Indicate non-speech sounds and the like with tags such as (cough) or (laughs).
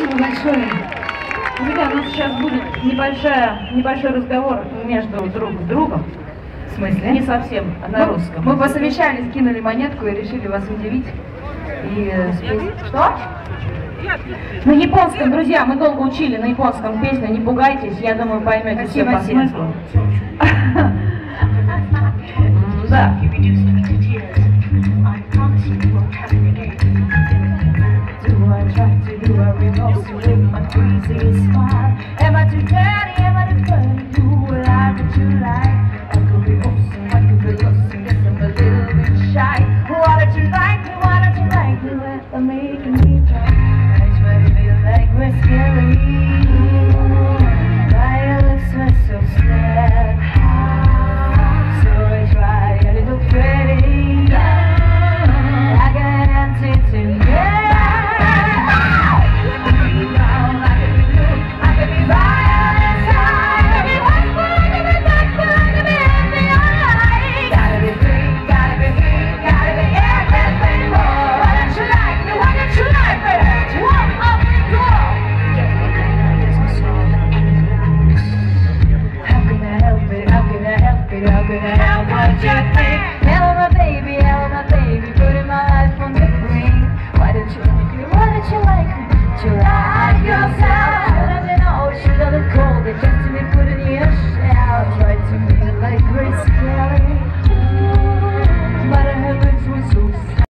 Спасибо большое. Друзья, у нас сейчас будет небольшая, небольшой разговор между друг с другом. В смысле? Не совсем а на Мы- русском. Мы посовещались, кинули монетку и решили вас удивить. И э, спеть. Что? На японском, друзья, мы долго учили на японском песню, не пугайтесь, я думаю, поймете все по смыслу. (laughs) Да. Do crazy? Am I too dirty? Am I too funny? Do I like what you like? I could be I could be a little bit shy. Don't you like don't you like making me try. could have what you think.